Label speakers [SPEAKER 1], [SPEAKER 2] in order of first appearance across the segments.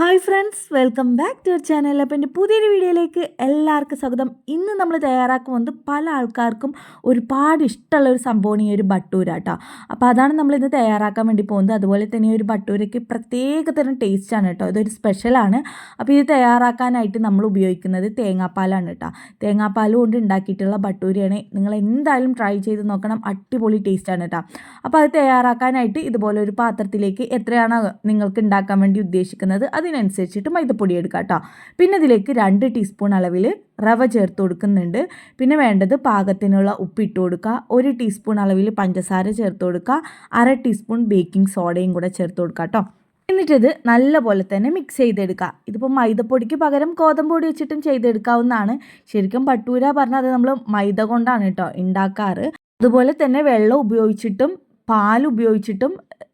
[SPEAKER 1] hi friends welcome back to our channel അപ്പോൾ എൻ്റെ പുതിയൊരു വീഡിയോയിലേക്ക് എല്ലാവർക്കും സ്വാഗതം ഇന്ന് നമ്മൾ തയ്യാറാക്കുന്നത് പല ആൾക്കാർക്കും ഒരുപാട് ഇഷ്ടമുള്ള ഒരു സംഭവമാണ് ഈ ഒരു ബട്ടൂര കേട്ടോ അപ്പോൾ അതാണ് നമ്മൾ ഇന്ന് തയ്യാറാക്കാൻ വേണ്ടി പോകുന്നത് അതുപോലെ തന്നെ ഒരു ബട്ടൂരയ്ക്ക് പ്രത്യേക തരം ടേസ്റ്റാണ് കേട്ടോ ഇതൊരു സ്പെഷ്യലാണ് അപ്പോൾ ഇത് തയ്യാറാക്കാനായിട്ട് നമ്മൾ ഉപയോഗിക്കുന്നത് തേങ്ങാപ്പാലാണ് കേട്ടോ തേങ്ങാപ്പാൽ കൊണ്ട് ഉണ്ടാക്കിയിട്ടുള്ള ബട്ടൂരയാണ് നിങ്ങൾ എന്തായാലും ട്രൈ ചെയ്ത് നോക്കണം അടിപൊളി ടേസ്റ്റാണ് കേട്ടോ അപ്പോൾ അത് തയ്യാറാക്കാനായിട്ട് ഇതുപോലെ ഒരു പാത്രത്തിലേക്ക് എത്രയാണ് നിങ്ങൾക്ക് ഉണ്ടാക്കാൻ വേണ്ടി ഉദ്ദേശിക്കുന്നത് അത് അതിനനുസരിച്ചിട്ട് മൈദപ്പൊടി എടുക്കുക കേട്ടോ പിന്നെ ഇതിലേക്ക് രണ്ട് ടീസ്പൂൺ അളവിൽ റവ ചേർത്ത് കൊടുക്കുന്നുണ്ട് പിന്നെ വേണ്ടത് പാകത്തിനുള്ള ഉപ്പിട്ട് കൊടുക്കുക ഒരു ടീസ്പൂൺ അളവിൽ പഞ്ചസാര ചേർത്ത് കൊടുക്കുക അര ടീസ്പൂൺ ബേക്കിംഗ് സോഡയും കൂടെ ചേർത്ത് കൊടുക്കുക കേട്ടോ എന്നിട്ടത് നല്ല പോലെ തന്നെ മിക്സ് ചെയ്തെടുക്കുക ഇതിപ്പോൾ മൈദപ്പൊടിക്ക് പകരം ഗോതമ്പൊടി വെച്ചിട്ടും ചെയ്തെടുക്കാവുന്നതാണ് ശരിക്കും പട്ടൂര പറഞ്ഞാൽ അത് നമ്മൾ മൈദ കൊണ്ടാണ് കേട്ടോ ഉണ്ടാക്കാറ് അതുപോലെ തന്നെ വെള്ളം ഉപയോഗിച്ചിട്ടും പാൽ ഉപയോഗിച്ചിട്ടും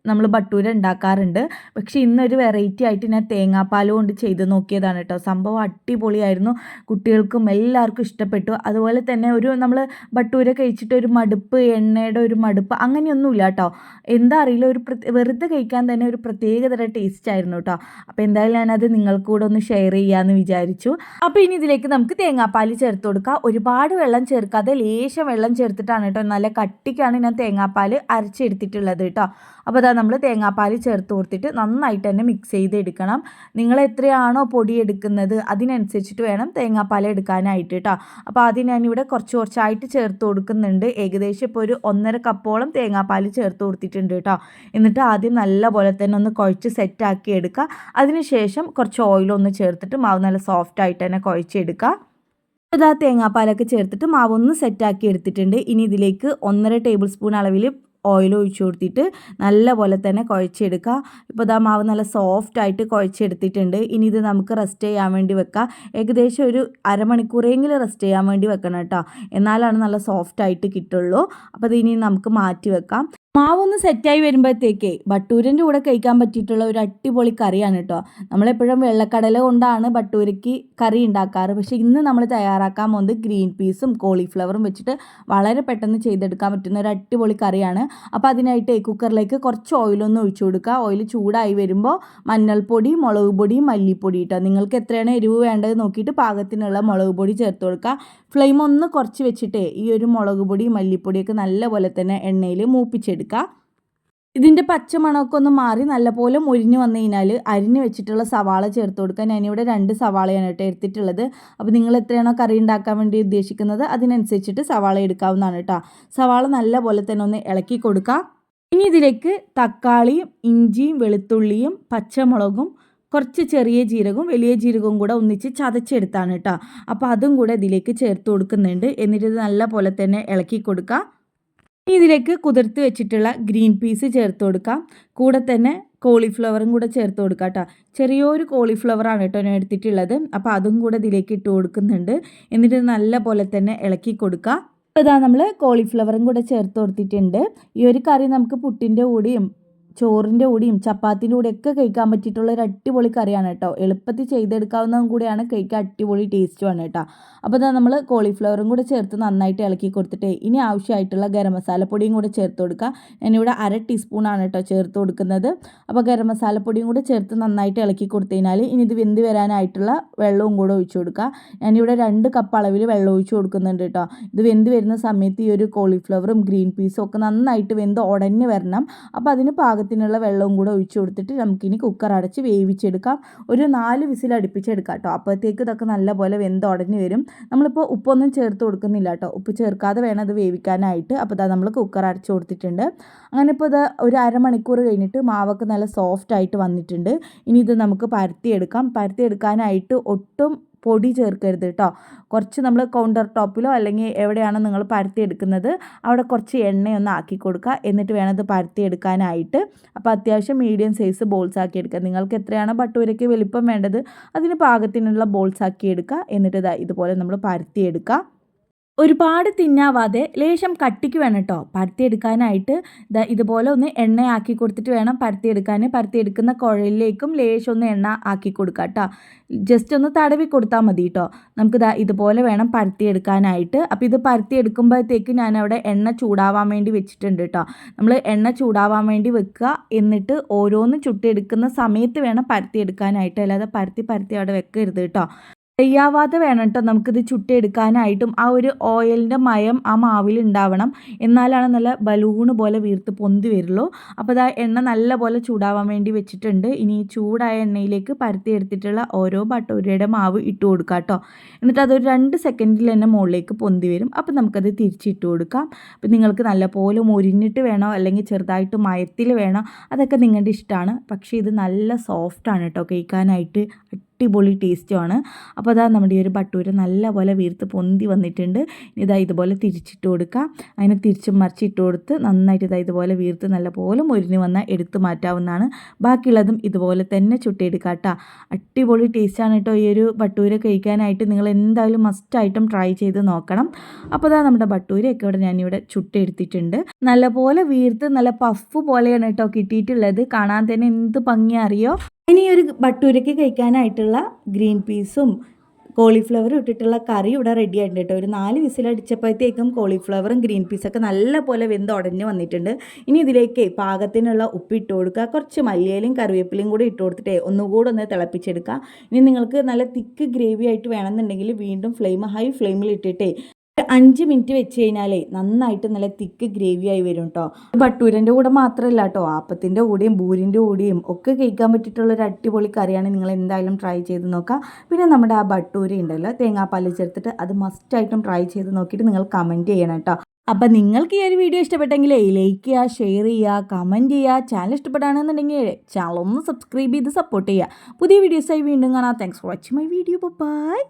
[SPEAKER 1] നമ്മൾ ബട്ടൂര ഉണ്ടാക്കാറുണ്ട് പക്ഷേ ഇന്നൊരു വെറൈറ്റി ആയിട്ട് ഞാൻ തേങ്ങാപ്പാൽ കൊണ്ട് ചെയ്ത് നോക്കിയതാണ് കേട്ടോ സംഭവം അടിപൊളിയായിരുന്നു കുട്ടികൾക്കും എല്ലാവർക്കും ഇഷ്ടപ്പെട്ടു അതുപോലെ തന്നെ ഒരു നമ്മൾ ബട്ടൂര കഴിച്ചിട്ട് ഒരു മടുപ്പ് എണ്ണയുടെ ഒരു മടുപ്പ് അങ്ങനെയൊന്നുമില്ല കേട്ടോ എന്താ അറിയില്ല ഒരു വെറുതെ കഴിക്കാൻ തന്നെ ഒരു പ്രത്യേകതര ടേസ്റ്റ് ആയിരുന്നു കേട്ടോ അപ്പോൾ എന്തായാലും ഞാനത് നിങ്ങൾക്ക് കൂടെ ഒന്ന് ഷെയർ ചെയ്യാമെന്ന് വിചാരിച്ചു അപ്പോൾ ഇനി ഇതിലേക്ക് നമുക്ക് തേങ്ങാപ്പാൽ ചേർത്ത് കൊടുക്കാം ഒരുപാട് വെള്ളം ചേർക്കാതെ ലേശം വെള്ളം ചേർത്തിട്ടാണ് കേട്ടോ നല്ല കട്ടിക്കാണ് ഞാൻ തേങ്ങാപ്പാൽ അരച്ചെടുത്തിട്ടുള്ളത് കേട്ടോ അപ്പോൾ അതാ നമ്മൾ തേങ്ങാപ്പാൽ ചേർത്ത് കൊടുത്തിട്ട് നന്നായിട്ട് തന്നെ മിക്സ് ചെയ്ത് എടുക്കണം നിങ്ങൾ എത്രയാണോ പൊടി എടുക്കുന്നത് അതിനനുസരിച്ചിട്ട് വേണം തേങ്ങാപ്പാൽ എടുക്കാനായിട്ട് കേട്ടോ അപ്പോൾ ആദ്യം ഞാനിവിടെ കുറച്ച് കുറച്ചായിട്ട് ചേർത്ത് കൊടുക്കുന്നുണ്ട് ഏകദേശം ഇപ്പോൾ ഒരു ഒന്നര കപ്പോളം തേങ്ങാപ്പാൽ ചേർത്ത് കൊടുത്തിട്ടുണ്ട് കേട്ടോ എന്നിട്ട് ആദ്യം നല്ലപോലെ തന്നെ ഒന്ന് കുഴച്ച് സെറ്റാക്കി എടുക്കുക അതിനുശേഷം കുറച്ച് ഓയിലൊന്ന് ചേർത്തിട്ട് മാവ് നല്ല സോഫ്റ്റായിട്ട് തന്നെ കുഴച്ചെടുക്കുക ഇതാ തേങ്ങാപ്പാലൊക്കെ ചേർത്തിട്ട് മാവൊന്ന് സെറ്റാക്കി എടുത്തിട്ടുണ്ട് ഇനി ഇതിലേക്ക് ഒന്നര ടേബിൾ സ്പൂൺ അളവിൽ ഓയിൽ ഒഴിച്ചു കൊടുത്തിട്ട് നല്ല പോലെ തന്നെ കുഴച്ചെടുക്കുക ഇപ്പോൾ ഇതാ മാവ് നല്ല സോഫ്റ്റ് ആയിട്ട് കുഴച്ചെടുത്തിട്ടുണ്ട് ഇനി ഇത് നമുക്ക് റെസ്റ്റ് ചെയ്യാൻ വേണ്ടി വെക്കാം ഏകദേശം ഒരു അരമണിക്കൂറെങ്കിലും റെസ്റ്റ് ചെയ്യാൻ വേണ്ടി വെക്കണം കേട്ടോ എന്നാലാണ് നല്ല സോഫ്റ്റ് ആയിട്ട് കിട്ടുള്ളൂ അപ്പോൾ ഇതിനി നമുക്ക് മാറ്റി വെക്കാം മാവൊന്ന് സെറ്റായി വരുമ്പോഴത്തേക്ക് ബട്ടൂരിൻ്റെ കൂടെ കഴിക്കാൻ പറ്റിയിട്ടുള്ള ഒരു അടിപൊളി കറിയാണ് കേട്ടോ നമ്മളെപ്പോഴും വെള്ളക്കടല കൊണ്ടാണ് ബട്ടൂരയ്ക്ക് കറി ഉണ്ടാക്കാറ് പക്ഷേ ഇന്ന് നമ്മൾ തയ്യാറാക്കാൻ പോകുന്നത് ഗ്രീൻ പീസും കോളിഫ്ലവറും വെച്ചിട്ട് വളരെ പെട്ടെന്ന് ചെയ്തെടുക്കാൻ പറ്റുന്ന ഒരു അടിപൊളി കറിയാണ് അപ്പോൾ അതിനായിട്ട് കുക്കറിലേക്ക് കുറച്ച് ഓയിലൊന്നും ഒഴിച്ചു കൊടുക്കുക ഓയിൽ ചൂടായി വരുമ്പോൾ മഞ്ഞൾപ്പൊടി മുളക് പൊടി മല്ലിപ്പൊടി കേട്ടോ നിങ്ങൾക്ക് എത്രയാണ് എരിവ് വേണ്ടത് നോക്കിയിട്ട് പാകത്തിനുള്ള മുളക് പൊടി ചേർത്ത് കൊടുക്കുക ഫ്ലെയിം ഒന്ന് കുറച്ച് വെച്ചിട്ട് ഈ ഒരു മുളക് പൊടി മല്ലിപ്പൊടിയൊക്കെ നല്ലപോലെ തന്നെ എണ്ണയിൽ മൂപ്പിച്ചെടുക്കുക എടുക്കുക ഇതിൻ്റെ പച്ച മണമൊക്കെ ഒന്ന് മാറി നല്ലപോലെ മുരിഞ്ഞ് വന്നു കഴിഞ്ഞാൽ അരിഞ്ഞ് വെച്ചിട്ടുള്ള സവാള ചേർത്ത് കൊടുക്കാൻ ഞാനിവിടെ രണ്ട് സവാളയാണ് കേട്ടോ എടുത്തിട്ടുള്ളത് അപ്പോൾ നിങ്ങൾ എത്രയാണോ കറി ഉണ്ടാക്കാൻ വേണ്ടി ഉദ്ദേശിക്കുന്നത് അതിനനുസരിച്ചിട്ട് സവാള എടുക്കാവുന്നതാണ് കേട്ടോ സവാള നല്ലപോലെ തന്നെ ഒന്ന് ഇളക്കി കൊടുക്കുക ഇനി ഇതിലേക്ക് തക്കാളിയും ഇഞ്ചിയും വെളുത്തുള്ളിയും പച്ചമുളകും കുറച്ച് ചെറിയ ജീരകവും വലിയ ജീരകവും കൂടെ ഒന്നിച്ച് ചതച്ചെടുത്താണ് കേട്ടോ അപ്പോൾ അതും കൂടെ ഇതിലേക്ക് ചേർത്ത് കൊടുക്കുന്നുണ്ട് എന്നിട്ട് ഇത് പോലെ തന്നെ ഇളക്കി കൊടുക്കുക ഇതിലേക്ക് കുതിർത്ത് വെച്ചിട്ടുള്ള ഗ്രീൻ പീസ് ചേർത്ത് കൊടുക്കാം കൂടെ തന്നെ കോളിഫ്ലവറും കൂടെ ചേർത്ത് കൊടുക്കാം കേട്ടോ ചെറിയൊരു കോളിഫ്ലവറാണ് കേട്ടോ ഞാൻ എടുത്തിട്ടുള്ളത് അപ്പോൾ അതും കൂടെ ഇതിലേക്ക് ഇട്ട് കൊടുക്കുന്നുണ്ട് എന്നിട്ട് നല്ല പോലെ തന്നെ ഇളക്കി കൊടുക്കുക ഇപ്പോൾ ഇതാ നമ്മൾ കോളിഫ്ലവറും കൂടെ ചേർത്ത് കൊടുത്തിട്ടുണ്ട് ഈ ഒരു കറി നമുക്ക് പുട്ടിൻ്റെ കൂടിയും ചോറിൻ്റെ കൂടിയും ചപ്പാത്തിൻ്റെ ഒക്കെ കഴിക്കാൻ പറ്റിയിട്ടുള്ള ഒരു അടിപൊളി കറിയാണ് കേട്ടോ എളുപ്പത്തിൽ ചെയ്തെടുക്കാവുന്നതും കൂടിയാണ് കഴിക്കാൻ അടിപൊളി ടേസ്റ്റുമാണ് കേട്ടോ അപ്പോൾ ഇതാ നമ്മൾ കോളിഫ്ലവറും കൂടെ ചേർത്ത് നന്നായിട്ട് ഇളക്കി കൊടുത്തിട്ട് ഇനി ആവശ്യമായിട്ടുള്ള ഗരം മസാലപ്പൊടിയും കൂടെ ചേർത്ത് കൊടുക്കുക ഞാനിവിടെ അര ടീസ്പൂണാണ് കേട്ടോ ചേർത്ത് കൊടുക്കുന്നത് അപ്പോൾ ഗരം മസാലപ്പൊടിയും കൂടെ ചേർത്ത് നന്നായിട്ട് ഇളക്കി കൊടുത്തു കഴിഞ്ഞാൽ ഇനി ഇത് വെന്ത് വരാനായിട്ടുള്ള വെള്ളവും കൂടെ ഒഴിച്ചു കൊടുക്കുക ഞാനിവിടെ രണ്ട് കപ്പ് അളവിൽ വെള്ളം ഒഴിച്ചു കൊടുക്കുന്നുണ്ട് കേട്ടോ ഇത് വെന്ത് വരുന്ന സമയത്ത് ഈ ഒരു കോളിഫ്ലവറും ഗ്രീൻ പീസും ഒക്കെ നന്നായിട്ട് വെന്ത് ഉടഞ്ഞ് വരണം അപ്പോൾ അതിന് പാക പാകത്തിനുള്ള വെള്ളവും കൂടെ ഒഴിച്ച് കൊടുത്തിട്ട് നമുക്കിനി കുക്കർ അടച്ച് വേവിച്ചെടുക്കാം ഒരു നാല് വിസിൽ അടുപ്പിച്ചെടുക്കാം കേട്ടോ അപ്പോഴത്തേക്ക് ഇതൊക്കെ നല്ലപോലെ വെന്ത് ഉടഞ്ഞ് വരും നമ്മളിപ്പോൾ ഉപ്പൊന്നും ചേർത്ത് കൊടുക്കുന്നില്ല കേട്ടോ ഉപ്പ് ചേർക്കാതെ വേണം അത് വേവിക്കാനായിട്ട് അപ്പോൾ അതാ നമ്മൾ കുക്കർ അടച്ച് കൊടുത്തിട്ടുണ്ട് അങ്ങനെ ഇപ്പോൾ ഇത് ഒരു അരമണിക്കൂർ കഴിഞ്ഞിട്ട് മാവൊക്കെ നല്ല സോഫ്റ്റ് ആയിട്ട് വന്നിട്ടുണ്ട് ഇനി ഇത് നമുക്ക് പരത്തിയെടുക്കാം പരത്തിയെടുക്കാനായിട്ട് ഒട്ടും പൊടി ചേർക്കരുത് കേട്ടോ കുറച്ച് നമ്മൾ കൗണ്ടർ ടോപ്പിലോ അല്ലെങ്കിൽ എവിടെയാണോ നിങ്ങൾ പരത്തിയെടുക്കുന്നത് അവിടെ കുറച്ച് എണ്ണയൊന്ന് ആക്കി കൊടുക്കുക എന്നിട്ട് വേണം ഇത് പരത്തിയെടുക്കാനായിട്ട് അപ്പോൾ അത്യാവശ്യം മീഡിയം സൈസ് ബോൾസ് ആക്കി എടുക്കുക നിങ്ങൾക്ക് എത്രയാണോ പട്ടുവരയ്ക്ക് വലിപ്പം വേണ്ടത് അതിന് പാകത്തിനുള്ള ബോൾസ് ആക്കി എടുക്കുക എന്നിട്ട് ഇതാ ഇതുപോലെ നമ്മൾ പരത്തിയെടുക്കുക ഒരുപാട് തിന്നാവാതെ ലേശം കട്ടിക്ക് വേണം കേട്ടോ പരത്തിയെടുക്കാനായിട്ട് ഇതുപോലെ ഒന്ന് എണ്ണയാക്കി കൊടുത്തിട്ട് വേണം പരത്തിയെടുക്കാൻ പരത്തിയെടുക്കുന്ന കുഴലിലേക്കും ലേശം ഒന്ന് എണ്ണ ആക്കി കൊടുക്കുക കേട്ടോ ജസ്റ്റ് ഒന്ന് തടവി കൊടുത്താൽ മതി കേട്ടോ നമുക്ക് ദാ ഇതുപോലെ വേണം പരത്തിയെടുക്കാനായിട്ട് അപ്പോൾ ഇത് പരത്തിയെടുക്കുമ്പോഴത്തേക്ക് ഞാനവിടെ എണ്ണ ചൂടാവാൻ വേണ്ടി വെച്ചിട്ടുണ്ട് കേട്ടോ നമ്മൾ എണ്ണ ചൂടാവാൻ വേണ്ടി വെക്കുക എന്നിട്ട് ഓരോന്ന് ചുട്ടെടുക്കുന്ന സമയത്ത് വേണം പരത്തിയെടുക്കാനായിട്ട് അല്ലാതെ പരത്തി പരത്തി അവിടെ വെക്കരുത് കേട്ടോ കയ്യാവാതെ വേണം കേട്ടോ നമുക്കിത് ചുട്ടെടുക്കാനായിട്ടും ആ ഒരു ഓയിലിൻ്റെ മയം ആ മാവിൽ ഉണ്ടാവണം എന്നാലാണ് നല്ല ബലൂണ് പോലെ വീർത്ത് പൊന്തി വരുള്ളൂ അപ്പോൾ അത് എണ്ണ നല്ല പോലെ ചൂടാവാൻ വേണ്ടി വെച്ചിട്ടുണ്ട് ഇനി ചൂടായ എണ്ണയിലേക്ക് പരത്തി എടുത്തിട്ടുള്ള ഓരോ ബട്ടൂരയുടെ മാവ് ഇട്ട് കൊടുക്കുക കേട്ടോ എന്നിട്ട് അതൊരു രണ്ട് സെക്കൻഡിൽ തന്നെ മുകളിലേക്ക് പൊന്തി വരും അപ്പോൾ നമുക്കത് തിരിച്ചിട്ട് കൊടുക്കാം അപ്പോൾ നിങ്ങൾക്ക് നല്ല പോലെ മുരിഞ്ഞിട്ട് വേണോ അല്ലെങ്കിൽ ചെറുതായിട്ട് മയത്തിൽ വേണോ അതൊക്കെ നിങ്ങളുടെ ഇഷ്ടമാണ് പക്ഷേ ഇത് നല്ല സോഫ്റ്റാണ് കേട്ടോ കേൾക്കാനായിട്ട് അടിപൊളി ടേസ്റ്റുമാണ് അപ്പോൾ അതാ നമ്മുടെ ഈ ഒരു ഭട്ടൂര നല്ലപോലെ വീർത്ത് പൊന്തി വന്നിട്ടുണ്ട് ഇതാ ഇതുപോലെ തിരിച്ചിട്ട് കൊടുക്കുക അതിനെ തിരിച്ചും മറിച്ചിട്ട് കൊടുത്ത് നന്നായിട്ട് ഇതാ ഇതുപോലെ വീർത്ത് നല്ലപോലെ മുരിഞ്ഞ് വന്നാൽ എടുത്തു മാറ്റാവുന്നതാണ് ബാക്കിയുള്ളതും ഇതുപോലെ തന്നെ ചുട്ടിയെടുക്കുക കേട്ടോ അടിപൊളി ടേസ്റ്റാണ് കേട്ടോ ഈ ഒരു ഭട്ടൂര കഴിക്കാനായിട്ട് നിങ്ങൾ എന്തായാലും മസ്റ്റ് ഐറ്റം ട്രൈ ചെയ്ത് നോക്കണം അപ്പോൾ അതാ നമ്മുടെ ഭട്ടൂരയൊക്കെ ഇവിടെ ഞാനിവിടെ നല്ല നല്ലപോലെ വീർത്ത് നല്ല പഫ് പോലെയാണ് കേട്ടോ കിട്ടിയിട്ടുള്ളത് കാണാൻ തന്നെ എന്ത് ഭംഗി അറിയോ ഇനി ഒരു ബട്ടൂരയ്ക്ക് കഴിക്കാനായിട്ടുള്ള ഗ്രീൻ പീസും കോളിഫ്ലവറും ഇട്ടിട്ടുള്ള കറി ഇവിടെ റെഡി ആയിട്ടുണ്ട് കേട്ടോ ഒരു നാല് വിസിലടിച്ചപ്പോഴത്തേക്കും കോളിഫ്ലവറും ഗ്രീൻ പീസൊക്കെ നല്ല പോലെ വെന്ത് ഉടഞ്ഞ് വന്നിട്ടുണ്ട് ഇനി ഇതിലേക്ക് പാകത്തിനുള്ള ഉപ്പ് ഇട്ട് കൊടുക്കുക കുറച്ച് മല്ലിയിലും കറിവേപ്പിലയും കൂടി ഇട്ട് കൊടുത്തിട്ടേ ഒന്നുകൂടെ ഒന്ന് തിളപ്പിച്ചെടുക്കുക ഇനി നിങ്ങൾക്ക് നല്ല തിക്ക് ഗ്രേവി ആയിട്ട് വേണമെന്നുണ്ടെങ്കിൽ വീണ്ടും ഫ്ലെയിം ഹൈ ഫ്ലെയിമിൽ ഇട്ടിട്ടേ അഞ്ച് മിനിറ്റ് വെച്ച് കഴിഞ്ഞാലേ നന്നായിട്ട് നല്ല തിക്ക് ഗ്രേവി ആയി വരും കേട്ടോ ഭട്ടൂരൻ്റെ കൂടെ മാത്രമല്ല കേട്ടോ ആപ്പത്തിൻ്റെ കൂടെയും ബൂരിൻ്റെ കൂടെയും ഒക്കെ കഴിക്കാൻ പറ്റിയിട്ടുള്ള ഒരു അടിപൊളി കറിയാണ് നിങ്ങൾ എന്തായാലും ട്രൈ ചെയ്ത് നോക്കുക പിന്നെ നമ്മുടെ ആ ഭട്ടൂര ഉണ്ടല്ലോ തേങ്ങാപ്പാൽ ചേർത്തിട്ട് അത് മസ്റ്റായിട്ടും ട്രൈ ചെയ്ത് നോക്കിയിട്ട് നിങ്ങൾ കമൻറ്റ് ചെയ്യണം കേട്ടോ അപ്പം നിങ്ങൾക്ക് ഈ ഒരു വീഡിയോ ഇഷ്ടപ്പെട്ടെങ്കിൽ ലൈക്ക് ചെയ്യുക ഷെയർ ചെയ്യുക കമൻറ്റ് ചെയ്യുക ചാനൽ ഇഷ്ടപ്പെടുകയാണെന്നുണ്ടെങ്കിൽ ചാനൽ ഒന്ന് സബ്സ്ക്രൈബ് ചെയ്ത് സപ്പോർട്ട് ചെയ്യുക പുതിയ വീഡിയോസായി വീണ്ടും കാണാം thanks for watching my video by